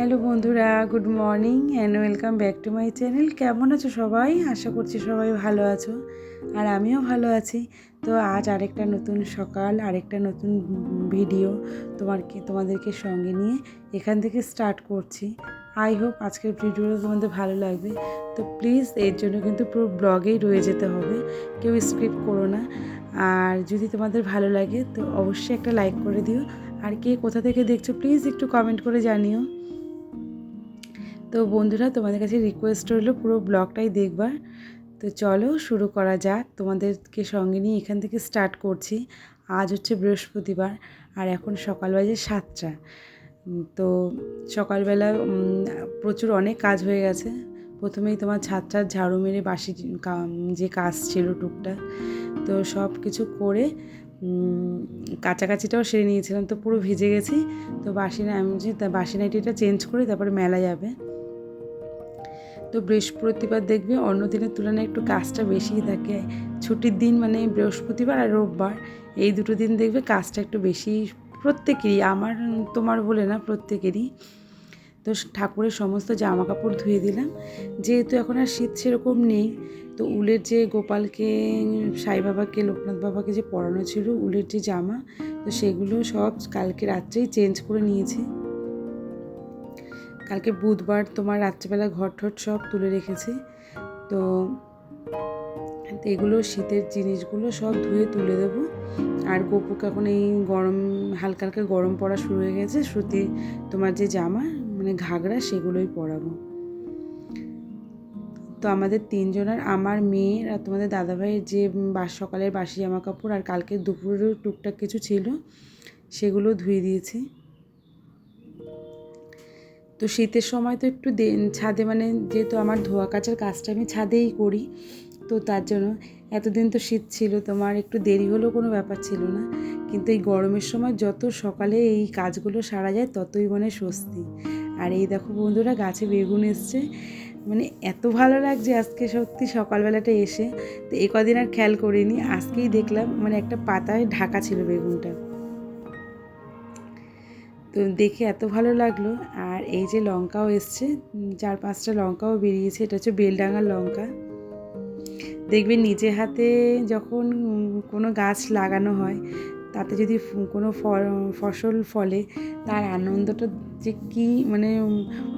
Hello বন্ধুরা, good morning and welcome back to my channel কেমন আছো সবাই? আশা করছি সবাই ভালো আছো আর আমিও ভালো আছি। তো আজ আরেকটা নতুন সকাল, আরেকটা নতুন ভিডিও তোমারকে, তোমাদেরকে সঙ্গে নিয়ে এখান থেকে স্টার্ট করছি। আই হোপ আজকের ভিডিওটা তোমাদের ভালো লাগবে। তো প্লিজ এর জন্য কিন্তু পুরো ব্লগেই রয়ে যেতে হবে। কেউ স্কিপ করো না। আর যদি তোমাদের ভালো লাগে, তো অবশ্যই একটা লাইক করে দিও। আর কে কোথা থেকে দেখছ প্লিজ একটু কমেন্ট করে জানিও। তো বন্ধুরা, তোমাদের কাছে রিকোয়েস্ট রইল পুরো ব্লগটাই দেখবার। তো চলো শুরু করা যাক। তোমাদেরকে সঙ্গে নিয়ে এখান থেকে স্টার্ট করছি। আজ হচ্ছে বৃহস্পতিবার আর এখন সকাল বাজে সাতটা। তো সকালবেলা প্রচুর অনেক কাজ হয়ে গেছে। প্রথমেই তোমার ছাদ ছাদ ঝাড়ু মেরে বাসি যে কাজ ছিল টুকটাক, তো সব কিছু করে কাছাকাছিটাও সেরে নিয়েছিলাম। তো পুরো ভিজে গেছি। তো বাসি, আমি তা বাসি নাইটিটা চেঞ্জ করে তারপরে মেলা যাবে। তো বৃহস্পতিবার দেখবে অন্য দিনের তুলনায় একটু কাজটা বেশি থাকে। ছুটির দিন মানে বৃহস্পতিবার আর রোববার, এই দুটো দিন দেখবে কাজটা একটু বেশি প্রত্যেকেরই, আমার তোমার বলে না প্রত্যেকেরই। তো ঠাকুরের সমস্ত জামা কাপড় ধুয়ে দিলাম। যেহেতু এখন আর শীত সেরকম নেই, তো উলের যে গোপালকে, সাই বাবাকে, লোকনাথ বাবাকে যে পরানো ছিল উলের যে জামা, তো সেগুলো সব কালকে রাত্রেই চেঞ্জ করে নিয়েছি। কালকে বুধবার তোমার রাত্রেবেলা ঘর ঠট সব তুলে রেখেছি। তো এগুলো শীতের জিনিসগুলো সব ধুয়ে তুলে দেবো। আর গোপুকে এখন এই গরম, হালকা হালকা গরম পড়া শুরু হয়ে গেছে। সুতি তোমার যে জামা মানে ঘাগরা, সেগুলোই পরাবো। তো আমাদের তিনজনের, আমার মেয়ের আর তোমাদের দাদাভাইয়ের যে বাস, সকালের বাসি জামা কাপড় আর কালকে দুপুরেরও টুকটাক কিছু ছিল, সেগুলো ধুয়ে দিয়েছি। তো শীতের সময় তো একটু ছাদে মানে যেহেতু আমার ধোয়া কাচার কাজটা আমি ছাদেই করি, তো তার জন্য এতদিন তো শীত ছিল, তোমার একটু দেরি হলেও কোনো ব্যাপার ছিল না। কিন্তু এই গরমের সময় যত সকালে এই কাজগুলো সারা যায়, ততই মানে স্বস্তি। আর এই দেখো বন্ধুরা, গাছে বেগুন এসছে। মানে এত ভালো লাগছে আজকে সত্যি সকালবেলাটা এসে। তো এ কদিন আর খেয়াল করিনি, আজকেই দেখলাম মানে একটা পাতায় ঢাকা ছিল বেগুনটা। তো দেখে এত ভালো লাগল। আর এই যে লঙ্কাও এসছে চার পাঁচটা লঙ্কাও বেরিয়েছে। এটা হচ্ছে বেলডাঙার লঙ্কা। দেখবে নিজে হাতে যখন কোনো গাছ লাগানো হয়, তাতে যদি কোনো ফসল ফলে, তার আনন্দটা যে কী মানে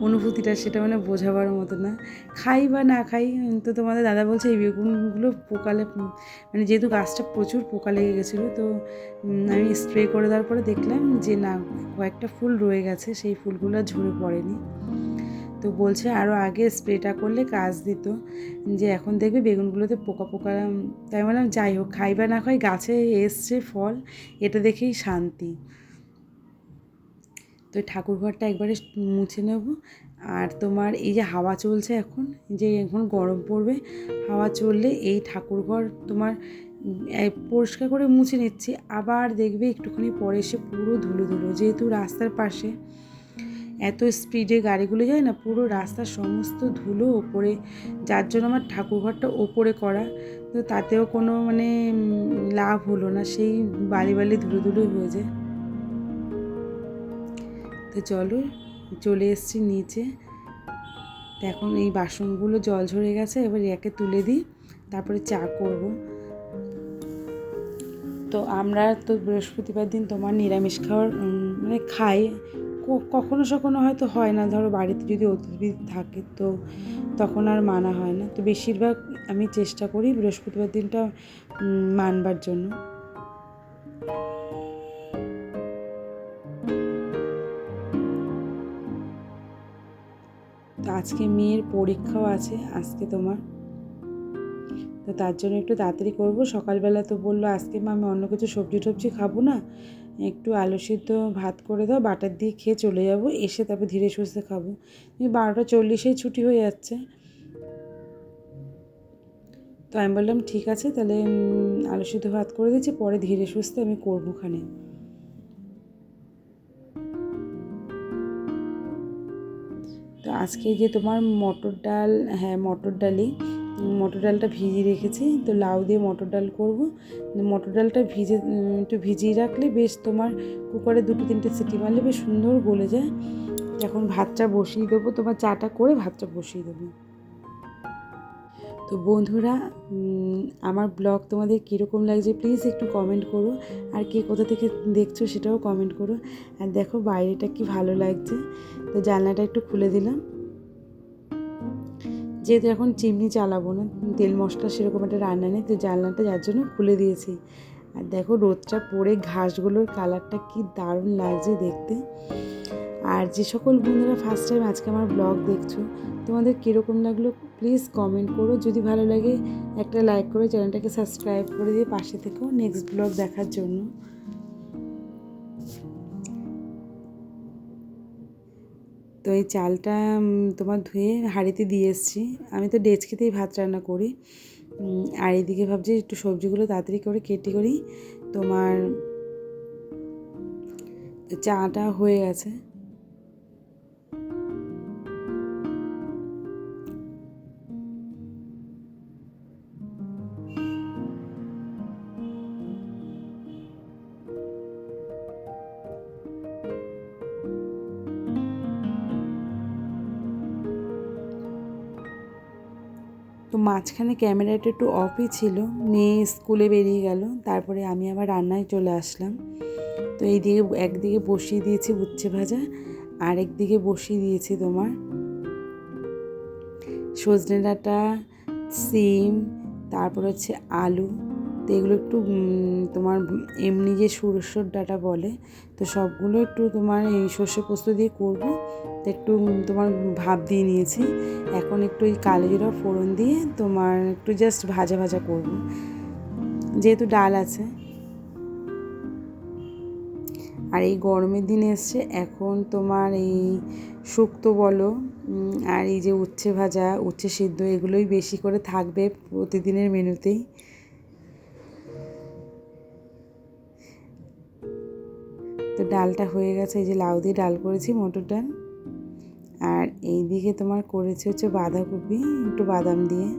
অনুভূতিটা সেটা মানে বোঝাবার মতো না। খাই বা না খাই, তো তোমাদের দাদা বলছে এই বেগুনগুলো পোকালে মানে যেহেতু গাছটা প্রচুর পোকা লেগে গেছিল, তো আমি স্প্রে করে দেওয়ার পরে দেখলাম যে না, কয়েকটা ফুল রয়ে গেছে, সেই ফুলগুলো ঝরে পড়েনি। তো বলছে আরও আগে স্প্রেটা করলে কাজ দিত, যে এখন দেখবে বেগুনগুলোতে পোকা পোকা, তাই বললাম যাই হোক, খাই বা না খাই গাছে এসছে ফল, এটা দেখেই শান্তি। তো ঠাকুর ঘরটা একবারে মুছে নেব। আর তোমার এই যে হাওয়া চলছে এখন যে এখন গরম পড়বে, হাওয়া চললে এই ঠাকুর ঘর তোমার পরিষ্কার করে মুছে নিচ্ছি। আবার দেখবে একটুখানি পরে এসে পুরো ধুলো ধুলো। যেহেতু রাস্তার পাশে এত স্পিডে গাড়িগুলো যায় না, পুরো রাস্তার সমস্ত ধুলো ওপরে, যার জন্য আমার ঠাকুরঘরটা ওপরে করা। তো তাতেও কোনো মানে লাভ হলো না। সেই বালি বালি ধুলো ধুলোই হয়ে যায়। তো চলো, চলে এসেছি নিচে। তো এখন এই বাসনগুলো জল ঝরে গেছে, এবার একে তুলে দিই, তারপরে চা করব। তো আমরা তো বৃহস্পতিবার দিন তোমার নিরামিষ খাওয়ার মানে খাই। কখনো সখনো হয়তো হয় না, ধরো বাড়িতে যদি অতিথি থাকে, তো তখন আর মানা হয় না। তো বেশিরভাগ আমি চেষ্টা করি বৃহস্পতিবার দিনটা মানবার জন্য। আজকে মেয়ের পরীক্ষাও আছে, আজকে তোমার। তো তার জন্য একটু তাড়াতাড়ি করব। সকালবেলা তো বলল, আজকে মা, আমি অন্য কিছু সবজি টবজি খাব না। একটু আলু সিদ্ধ ভাত করে দাও, বাটার দিয়ে খেয়ে চলে যাব। এসে তারপর ধীরে সুস্থে খাব। বারোটা চল্লিশেই ছুটি হয়ে যাচ্ছে। তো আমি বললাম, ঠিক আছে, তাহলে আলু সিদ্ধ ভাত করে দিচ্ছি, পরে ধীরে সুস্থে আমি করব আজকে যে তোমার মটর ডাল হ্যাঁ মটর ডালই মটর ডালটা ভিজিয়ে রেখেছি, তো লাউ দিয়ে মটর ডাল করব। মটর ডালটা ভিজে একটু ভিজিয়ে রাখলে বেশ তোমার কুকারে দুটো তিনটে সিটি মারলে বেশ সুন্দর গলে যায়। এখন ভাতটা বসিয়ে দেবো, তোমার চাটা করে ভাতটা বসিয়ে দেবো। তো বন্ধুরা আমার ব্লগ তোমাদের কীরকম লাগছে প্লিজ একটু কমেন্ট করো, আর কে কোথা থেকে দেখছ সেটাও কমেন্ট করো। আর দেখো বাইরেটা কি ভালো লাগছে। তো জানলাটা একটু খুলে দিলাম। যেহেতু এখন চিমনি চালাবো না, তেল মশলা সেরকম একটা রান্না নেই, তো জানলাটা যার জন্য খুলে দিয়েছি। আর দেখো রোদটা পড়ে, ঘাসগুলোর কালারটা কি দারুণ লাগছে দেখতে। আর যে সকল বন্ধুরা ফার্স্ট টাইম আজকে আমার ব্লগ দেখছ, তোমাদের কীরকম লাগল প্লিজ কমেন্ট করো। যদি ভালো লাগে একটা লাইক করে চ্যানেলটাকে সাবস্ক্রাইব করে দিয়ে পাশে থেকেও নেক্সট ব্লগ দেখার জন্য। তো এই চালটা তোমার ধুয়ে হাঁড়িতে দিয়ে এসছি। আমি তো ডেচকিতেই ভাত রান্না করি। আর এদিকে ভাবছি একটু সবজিগুলো তাড়াতাড়ি করে কেটে করি। তোমার চাটা হয়ে গেছে। তো মাঝখানে ক্যামেরাটা একটু অফই ছিল। মেয়ে স্কুলে বেরিয়ে গেল, তারপরে আমি আবার রান্নায় চলে আসলাম। তো এইদিকে একদিকে বসিয়ে দিয়েছি উচ্ছে ভাজা আর একদিকে বসিয়ে দিয়েছি তোমার সজনে ডাঁটা, সিম, তারপর হচ্ছে আলু। তো এগুলো একটু তোমার এমনি যে সুরসর ডাটা বলে, তো সবগুলো একটু তোমার এই সর্ষে পোস্ত দিয়ে করব। তো একটু তোমার ভাব দিয়ে নিয়েছি। এখন একটু ওই কালো জিরা ফোড়ন দিয়ে তোমার একটু জাস্ট ভাজা ভাজা করব। যেহেতু ডাল আছে। আর এই গরমের দিন এসছে, এখন তোমার এই শুক্তো বলো আর এই যে উচ্ছে ভাজা, উচ্ছে সিদ্ধ, এগুলোই বেশি করে থাকবে প্রতিদিনের মেনুতেই ডালটা হয়ে গেছে, এই যে লাউ দিয়ে ডাল করেছি মটর ডাল। আর এই দিকে তোমার করেছে হচ্ছে বাঁধাকপি, একটু বাদাম দিয়ে।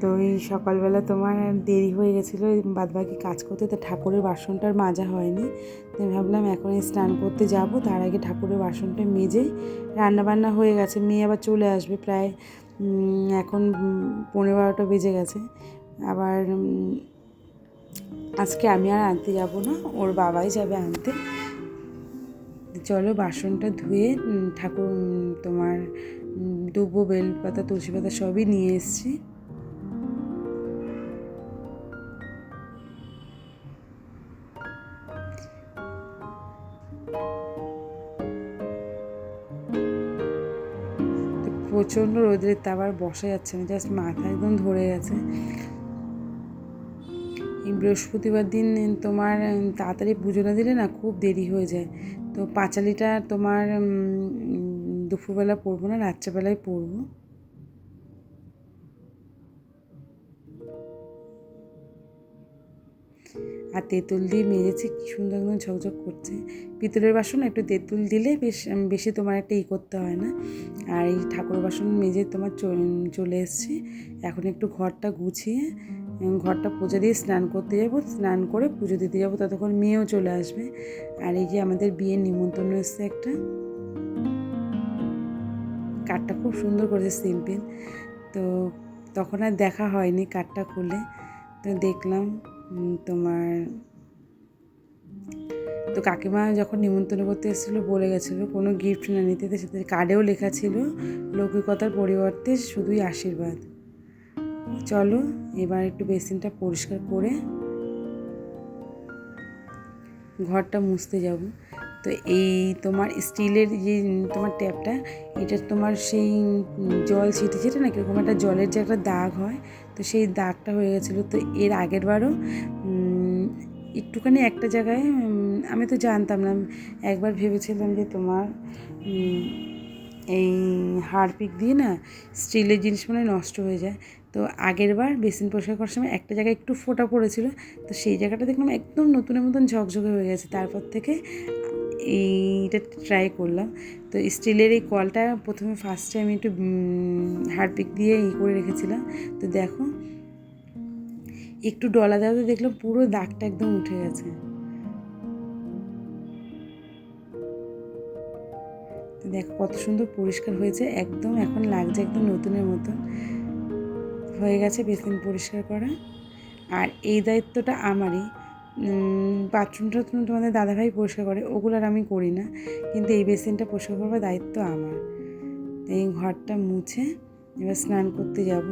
তো এই সকালবেলা তোমার দেরি হয়ে গেছিল বাদবাকি কাজ করতে, তো ঠাকুরের বাসনটার মাজা হয়নি। তো ভাবলাম এখন স্নান করতে যাব, তার আগে ঠাকুরের বাসনটা মেজে রান্নাবান্না হয়ে গেছে, মেয়ে আবার চলে আসবে প্রায় এখন পনেরো বারোটা বেজে গেছে। আবার আজকে আমি আর আনতে যাব না, ওর বাবাই যাবে আনতে। চলো বাসনটা ধুয়ে ঠাকুর তোমার দুব্বো, বেলপাতা তুলসী পাতা সবই নিয়ে এসছি। প্রচণ্ড রোদের তাবার বসা যাচ্ছে না জাস্ট মাথা একদম ধরে গেছে। বৃহস্পতিবার দিন তোমার তাড়াতাড়ি পুজো না দিলে না খুব দেরি হয়ে যায়। তো পাঁচালিটা তোমার দুপুরবেলা পড়ব না, রাত্রেবেলায় পড়ব আর তেঁতুল দিয়ে মেরেছে কী সুন্দর একদম ঝকঝক করছে। পিতলের বাসন, একটু তেঁতুল দিলে বেশ বেশি তোমার একটা ই করতে হয় না। আর এই ঠাকুর বাসন মেজে তোমার চলে এসছে। এখন একটু ঘরটা গুছিয়ে ঘরটা পুজো দিয়ে স্নান করতে যাব, স্নান করে পুজো দিতে যাব, ততক্ষণ মেয়েও চলে আসবে। আর এই যে আমাদের বিয়ের নিমন্ত্রণ এসছে একটা। কাঠটা খুব সুন্দর করেছে সিম্পল। তো তখন আর দেখা হয়নি কাঠটা খুলে। তো দেখলাম তোমার তো কাকিমা যখন নিমন্ত্রণ করতে এসেছিল, বলে গেছিল কোনো গিফট না নিতে। সেটা কার্ডেও লেখা ছিল, লৌকিকতার পরিবর্তে শুধুই আশীর্বাদ। চলো, এবার একটু বেসিনটা পরিষ্কার করে ঘরটা মুছতে যাব। তো এই তোমার স্টিলের যে, তোমার ট্যাপটা, এটা তোমার সেই জল ছিটে ছিটে না কীরকম একটা জলের যে একটা দাগ হয়, তো সেই দাগটা হয়ে গেছিল। তো এর আগের বারও একটুখানি একটা জায়গায় আমি তো জানতাম না, একবার ভেবেছিলাম যে তোমার এই হারপিক দিয়ে না, স্টিলের জিনিস মানে নষ্ট হয়ে যায়। তো আগের বার বেসিন পরিষ্কার করার সময় একটা জায়গায় একটু ফোঁটা পড়েছিল, তো সেই জায়গাটা দেখলাম একদম নতুনের মতন ঝকঝকে হয়ে গেছে। তারপর থেকে এইটা ট্রাই করলাম। তো স্টিলের এই কলটা প্রথমে ফার্স্টে আমি একটু হারপিক দিয়ে ই করে রেখেছিলাম। তো দেখো, একটু ডলা দেওয়াতে দেখলাম পুরো দাগটা একদম উঠে গেছে। দেখো কত সুন্দর পরিষ্কার হয়েছে, একদম এখন লাগছে একদম নতুনের মতন। হয়ে গেছে বেসিন পরিষ্কার করা। আর এই দায়িত্বটা আমারই। বাথরুম টাথরুম তোমাদের দাদাভাই পরিষ্কার করে, ওগুলো আর আমি করি না। কিন্তু এই বেসিনটা পরিষ্কার করবার দায়িত্ব আমার। এই ঘরটা মুছে এবার স্নান করতে যাব।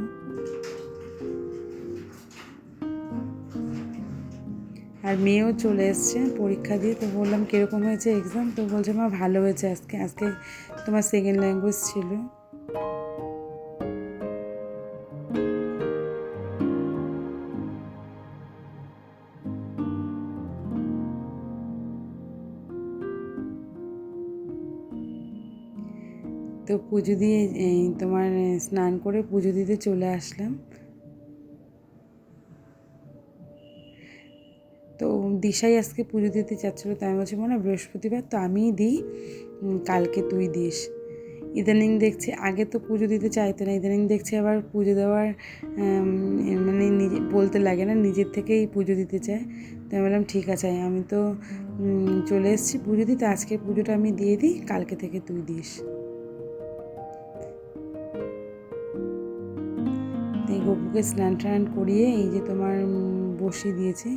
আর মেয়েও চলে এসছে পরীক্ষা দিয়ে, তো বললাম, কীরকম হয়েছে এক্সাম তো বলছে, মা, ভালো হয়েছে আজকে। আজকে তোমার সেকেন্ড ল্যাঙ্গুয়েজ ছিল। তো পুজো দিয়ে, এই তোমার স্নান করে পুজো দিতে চলে আসলাম। তো দিশাই আজকে পুজো দিতে চাচ্ছিলো, তাই আমি বলছি, মনে বৃহস্পতিবার, তো আমিই দিই কালকে তুই দিস। ইদানিং দেখছি, আগে তো পুজো দিতে চাইতো না, ইদানিং দেখছি আবার পুজো দেওয়ার মানে নিজে, বলতে লাগে না, নিজের থেকেই পুজো দিতে চায়। তো আমি বললাম, ঠিক আছে, আমি তো চলে এসেছি পুজো দিতে আজকে পুজোটা আমি দিয়ে দিই, কালকে থেকে তুই দিস। এই স্নান টান করিয়ে এই যে তোমার বসিয়ে দিয়েছি।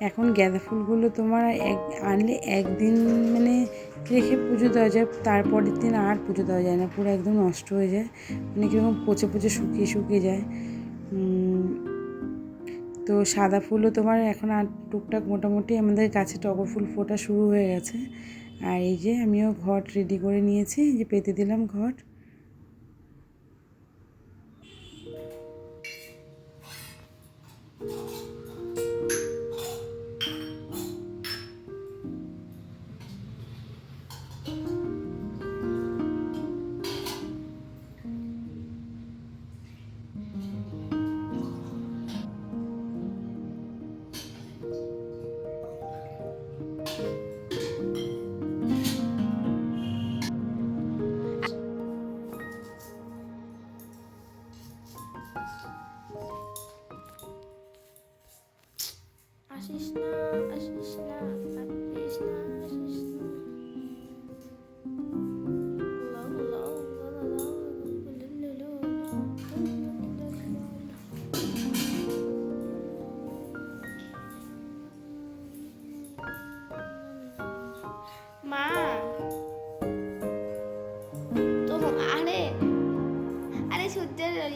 এখন গাঁদা ফুলগুলো তোমার এক, আনলে একদিন মানে রেখে পুজো দেওয়া যায়, তারপরের দিন আর পুজো দেওয়া যায় না, পুরো একদম নষ্ট হয়ে যায় মানে কীরকম পচে পচে শুকিয়ে শুকিয়ে যায়। তো সাদা ফুলও তোমার এখন আর টুকটাক মোটামুটি আমাদের গাছে টগর ফুল ফোটা শুরু হয়ে গেছে। আর এই যে আমিও ঘট রেডি করে নিয়েছি যে পেতে দিলাম ঘট।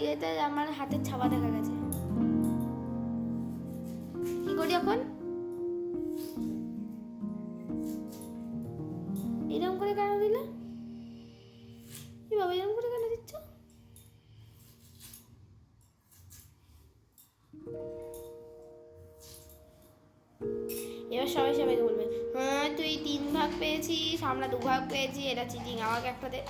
ইয়েতে আমার হাতের ছাপা দেখা গেছে। কি করি এখন? এরকম করে কেন দিলে? কি বাবা এরকম করে কেন দিচ্ছ? এবার সবাই সবাইকে বলবে হ্যাঁ তুই তিন ভাগ পেয়েছিস, আমরা দু ভাগ পেয়েছি, এটা চিটিং আমাকে একটা দে।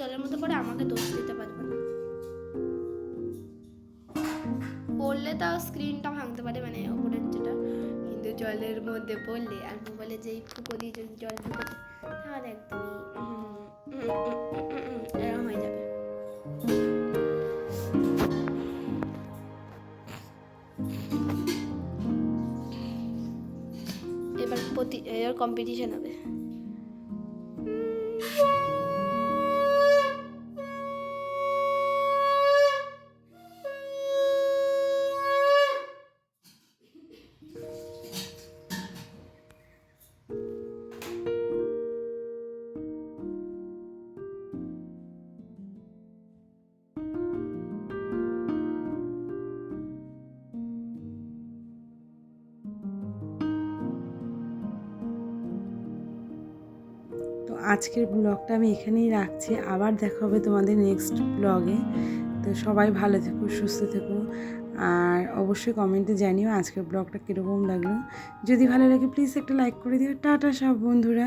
জলের মধ্যে পড়ে আমাকে দোষ দিতে পারবে না। পড়লে তাও স্ক্রিনটা ভাঙতে পারে মানে ওপরের যেটা। কিন্তু জলের মধ্যে পড়লে আর মোবাইলে যেই ফুকো দিয়ে যদি জল ঢুকে, তাহলে একদমই এরকম হয়ে যাবে। এবার প্রতি, এবার কম্পিটিশন হবে। আজকের ব্লগটা আমি এখানেই রাখছি। আবার দেখা হবে তোমাদের নেক্সট ব্লগে তো সবাই ভালো থেকো, সুস্থ থেকো। আর অবশ্যই কমেন্টে জানিও আজকের ব্লগটা কীরকম লাগল। যদি ভালো লাগে প্লিজ একটা লাইক করে দিও। টাটা সব বন্ধুরা।